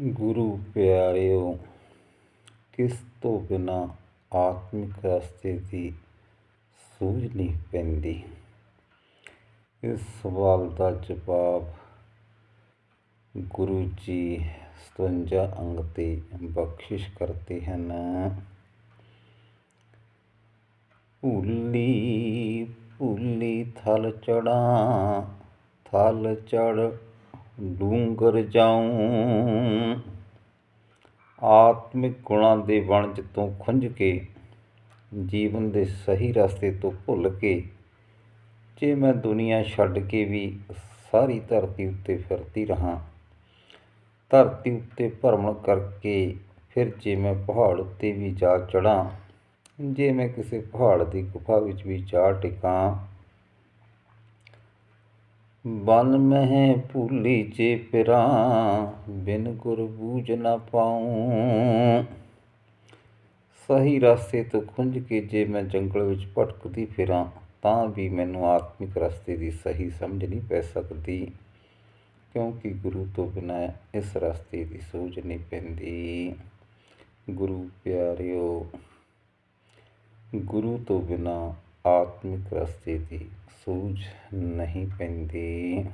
ਗੁਰੂ ਪਿਆਰਿਓ, ਕਿਸ ਤੋਂ ਬਿਨਾ ਆਤਮਿਕ ਰਸਤੇ ਦੀ ਸੂਝ ਨਹੀਂ ਪੈਂਦੀ? ਇਸ ਸਵਾਲ ਦਾ ਜਵਾਬ ਗੁਰੂ ਜੀ 57 ਅੰਗ ਤੇ ਬਖਸ਼ਿਸ਼ ਕਰਦੇ ਹਨ। ਭੁੱਲੀ ਭੁੱਲੀ ਥਲ ਚੜਾਂ ਥਲ ਚੜ ਡੂੰਗਰ ਜਾਉਂ ਆਤਮਿਕ ਗੁਣਾਂ ਦੇ ਵਣਜ ਤੋਂ ਖੁੰਝ ਕੇ, ਜੀਵਨ ਦੇ ਸਹੀ ਰਸਤੇ ਤੋਂ ਭੁੱਲ ਕੇ, ਜੇ ਮੈਂ ਦੁਨੀਆ ਛੱਡ ਕੇ ਵੀ ਸਾਰੀ ਧਰਤੀ ਉੱਤੇ ਫਿਰਦੀ ਰਹਾ, ਧਰਤੀ ਉੱਤੇ ਭਰਮਣ ਕਰਕੇ ਫਿਰ ਜੇ ਮੈਂ ਪਹਾੜ ਉੱਤੇ ਵੀ ਜਾ ਚੜਾਂ ਜੇ ਮੈਂ ਕਿਸੇ ਪਹਾੜ ਦੀ ਗੁਫਾ ਵਿੱਚ ਵੀ ਜਾ ਟਿਕਾਂ ਬਨ ਮਹਿ ਭੂਲੀ ਜੇ ਪਿਰਾਂ ਬਿਨ ਗੁਰ ਬੂਝ ਨਾ ਪਾਉ। ਸਹੀ ਰਸਤੇ ਤੋਂ ਖੁੰਝ ਕੇ ਜੇ ਮੈਂ ਜੰਗਲ ਵਿੱਚ ਭਟਕਦੀ ਫਿਰਾਂ, ਤਾਂ ਵੀ ਮੈਨੂੰ ਆਤਮਿਕ ਰਸਤੇ ਦੀ ਸਹੀ ਸਮਝ ਨਹੀਂ ਪੈ ਸਕਦੀ। ਕਿਉਂਕਿ ਗੁਰੂ ਤੋਂ ਬਿਨਾਂ ਇਸ ਰਸਤੇ ਦੀ ਸੂਝ ਨਹੀਂ ਪੈਂਦੀ। ਗੁਰੂ ਪਿਆਰਿਓ, ਗੁਰੂ ਤੋਂ ਬਿਨਾਂ ਆਤਮਿਕ ਰਸਤੇ ਦੀ ਸੂਝ ਨਹੀਂ ਪੈਂਦੀ।